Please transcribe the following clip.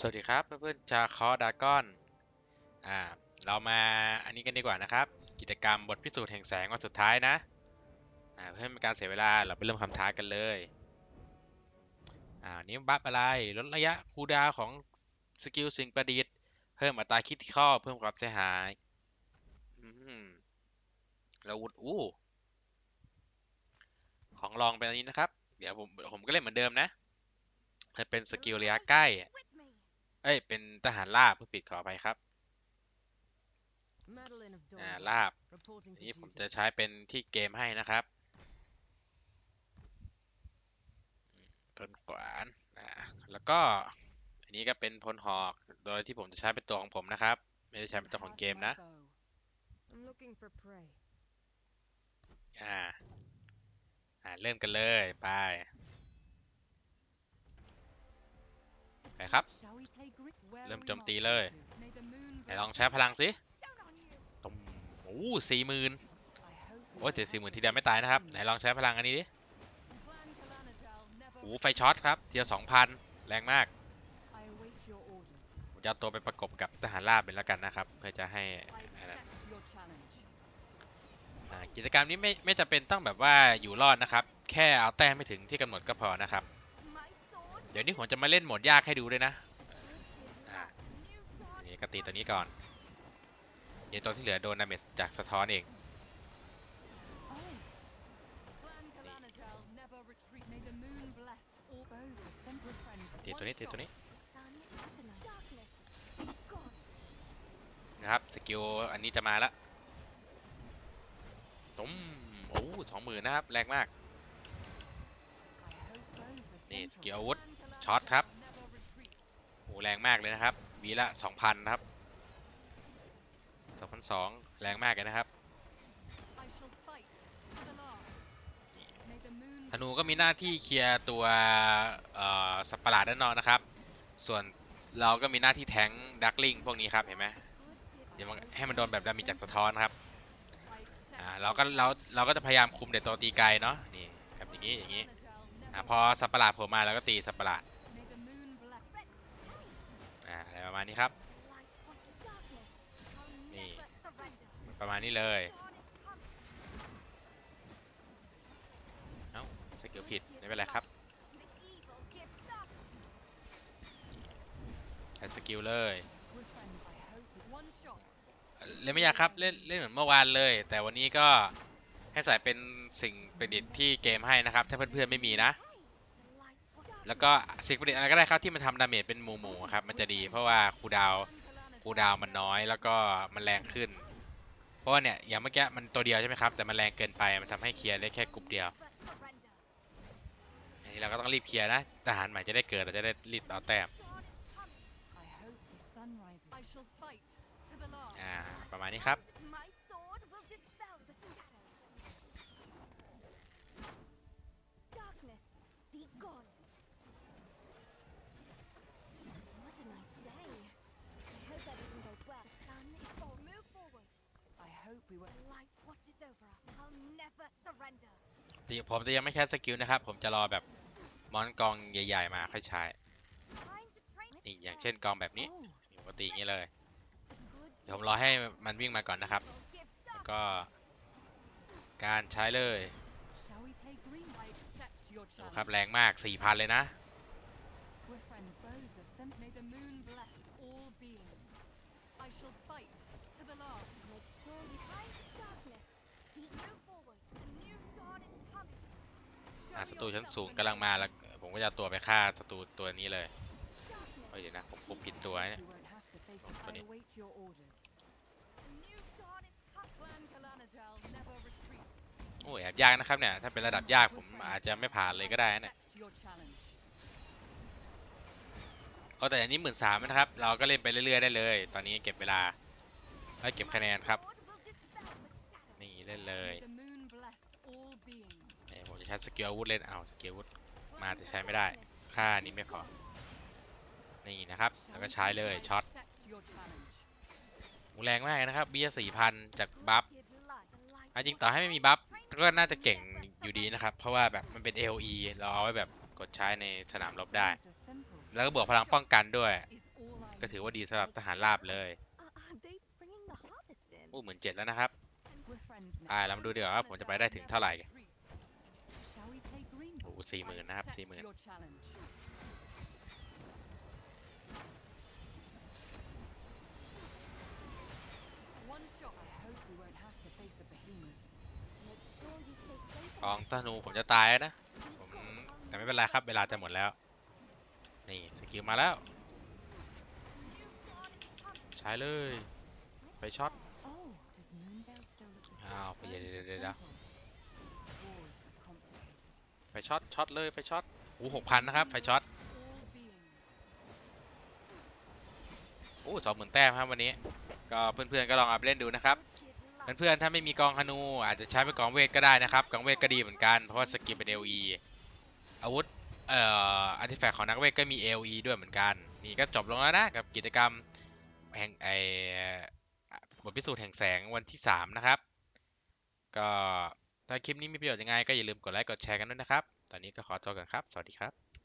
สวัสดีครับเพื่อนๆชาคอดากอนอ่าเรามาอันนี้กันดีกว่านะครับ กิจกรรมบทพิสูจน์แห่งแสงวันสุดท้ายนะอ่าเพื่อไม่เป็นการเสียเวลาเราไปเริ่มคำท้ากันเลยอ่านี้บัฟอะไรลดระยะคูดาวของสกิลสิ่งประดิษฐ์เพิ่มอัตราคิดข้อเพิ่มความเสียหายอืมแล้ววุธอู้ของลองเป็นอันนี้นะครับ เดี๋ยวผมผมก็เล่นเหมือนเดิมนะจะเป็นสกิลระยะใกล้ อ้ย เป็นทหารลาบผู้ปิดขอไปครับ อ่า ลาบ อันนี้ผมจะใช้เป็นที่เกมให้นะครับอืมพลขวานอ่าแล้วก็ อันนี้ก็เป็นพลหอก โดยที่ผมจะใช้เป็นตัวของผมนะครับ ไม่ได้ใช้เป็นตัวของเกมนะ อ่า อ่า เริ่มกันเลย ไป ไป ครับ เริ่มโจมตีเลยไหนลองใช้พลังสิตุ้มโอ้สี่หมื่นโอ้ยแต่สี่หมื่นทีเดียวไม่ตายนะครับ ไหนลองใช้พลังอันนี้ดิโอ้ไฟช็อตครับเทียสองพันแรงมากจะตัวไปประกบกับทหารราบเป็นแล้วกันนะครับ เพื่อจะให้กิจกรรมนี้ไม่ไม่จำเป็นต้องแบบว่าอยู่รอดนะครับ แค่เอาแต้มไม่ถึงที่กำหนดก็พอนะครับ ดี๋ยวนี้ผมจะมาเล่นโหมดยากให้ดูด้วยนะอ่านี่ก็ตีตัวนี้ก่อนเดี๋ยวตัวที่เหลือโดนดาเมจจากสะท้อนเองตีตัวนี้ตีตัวนี้นะครับสกิลอันนี้จะมาละตุ้มโอ้สองหมื่นนะครับ แรงมาก นี่ สกิลอาวุธ ช็อตครับโอ้แรงมากเลยนะครับวีละสองพันะครับสองพันสองแรงมากเลยนะครับธนูก็มีหน้าที่เคลียร์ตัวสัตว์ปะหลาดด้านนอกนะครับ ส่วนเราก็มีหน้าที่แทงดักลิงพวกนี้ครับเห็นไหมเดี๋ยวให้มันโดนแบบดามิจากสะท้อนครับอ่าเราก็เราเราก็จะพยายามคุมเด็ดตัวตีไกลเนาะนี่ครับอย่างนี้อย่างนี้ อ่าพอสัตว์ประหลาดผล่มาเราก็ตีสัตว์ประหลาดอ่าอะไรประมาณนี้ครับ นี่ประมาณนี้เลยเอ้าสกิลผิดไม่เป็นไรครับใช้สกิลเลยเล่นไม่ยากครับเล่นเล่นเหมือนเมื่อวานเลย แต่วันนี้ก็ ให้ใส่เป็นสิ่งประดิษฐ์ที่เกมให้นะครับ ถ้าเพื่อนๆไม่มีนะ แล้วก็สิ่งประดิษฐ์อะไรก็ได้ครับที่มันทำดาเมจเป็นหมู่ๆครับมันจะดีเพราะว่าคูดาวคูดาวมันน้อยแล้วก็มันแรงขึ้น เพราะว่าเนี่ยอย่างเมื่อกี้มันตัวเดียวใช่ไหมครับแต่มันแรงเกินไปมันทำให้เคลียร์ได้แค่กลุ่มเดียวอันนี้เราก็ต้องรีบเคลียร์นะทหารใหม่จะได้เกิดเราจะได้รีบเอาแต้มอ่ประมาณนี้ครับ be gone. What a nice day. I hope everything goes well. The sun is all move forward. I hope we were. The light watches over us. I'll never surrender. จริงผมจะยังไม่ใช้สกิลนะครับ ผมจะรอแบบมอนกองใหญ่ๆมาค่อยใช้ Time to train นี่ it อย่างเช่นกองแบบนี้ Oh, ปกติอย่างนี้เลย Good เดี๋ยวผมรอให้มันวิ่งมาก่อนนะครับ will give แล้ว dark ก็การใช้เลย ดู challenge. ครับแรงมาก4,000เลยนะ We're friends. Those are sim- May the moon bless all beings. I shall fight to the last. Make sure you find darkness. Be move forward. A new dawn is coming. อะ Show ศัตรูชั้น yourself สูง and กำลังมาแล้วผมก็จะเอาตัวไปฆ่าศัตรูตัวนี้เลย Darkness. เฮ้ยเดี๋ยวนะผมคุมผิดตัวเนี่ย We won't have โอ้ยแอบยากนะครับเนี่ย ถ้าเป็นระดับยากผมอาจจะไม่ผ่านเลยก็ได้นะเนี่ย Accept your challenge. โอ้แต่อันนี้หมื่นสามนะครับ เราก็เล่นไปเรื่อยๆได้เลย ตอนนี้เก็บเวลาแล้วเก็บคะแนนครับ นี่เล่นเลยนี่ผมจะใช้สกิลอาวุธเล่นเอาสกิลอาวุธมาจะใช้ไม่ได้ ค่านี้ไม่พอ นี่นะครับ แล้วก็ใช้เลยช็อตแรงมากนะครับเบียสี่พันจากบัฟเอาจริงต่อให้ไม่มีบัฟ ก็น่าจะเก่งอยู่ดีนะครับ เพราะว่าแบบมันเป็น AOE เราเอาไว้แบบกดใช้ในสนามรบได้ These are simple. แล้วก็บวกพลังป้องกันด้วย Is ก็ถือว่าดีสำหรับทหารราบเลย Are, are they bringing the harvest in? โอ้หมื่นเจ็ดแล้วนะครับ We're friends now. อ่าเรามาดูดีกว่าว่าผมจะไปได้ถึงเท่าไหร่ Shall we play green? โอ้สี่หมื่นนะครับ I สี่หมื่น กองธนูผมจะตายแล้วนะผมแต่ไม่เป็นไรครับ เวลาจะหมดแล้ว นี่สกิลมาแล้ว ใช้เลย ไปช็อตอ้าวไปเดี๋ยวเดี๋ยวไปช็อตช็อตเลยไปช็อตโอ้หกพันนะครับไฟช็อตโอ้สองหมื่นแต้มครับวันนี้ ก็เพื่อนๆก็ลองเอาไปเล่นดูนะครับ เพื่อนๆถ้าไม่มีกองธนู อาจจะใช้เป็นกองเวทก็ได้นะครับ กองเวทก็ดีเหมือนกัน เพราะว่าสกิลเป็น LE อาวุธเอ่ออาร์ติแฟกต์ของนักเวทก็มี LE ด้วยเหมือนกัน นี่ก็จบลงแล้วนะกับกิจกรรมแห่งไอบทพิสูจน์แห่งแสงวันที่ 3 นะครับ ก็ถ้าคลิปนี้มีประโยชน์ยังไงก็อย่าลืมกดไลค์กดแชร์กันด้วยนะครับ ตอนนี้ก็ขอตัวก่อนครับ สวัสดีครับ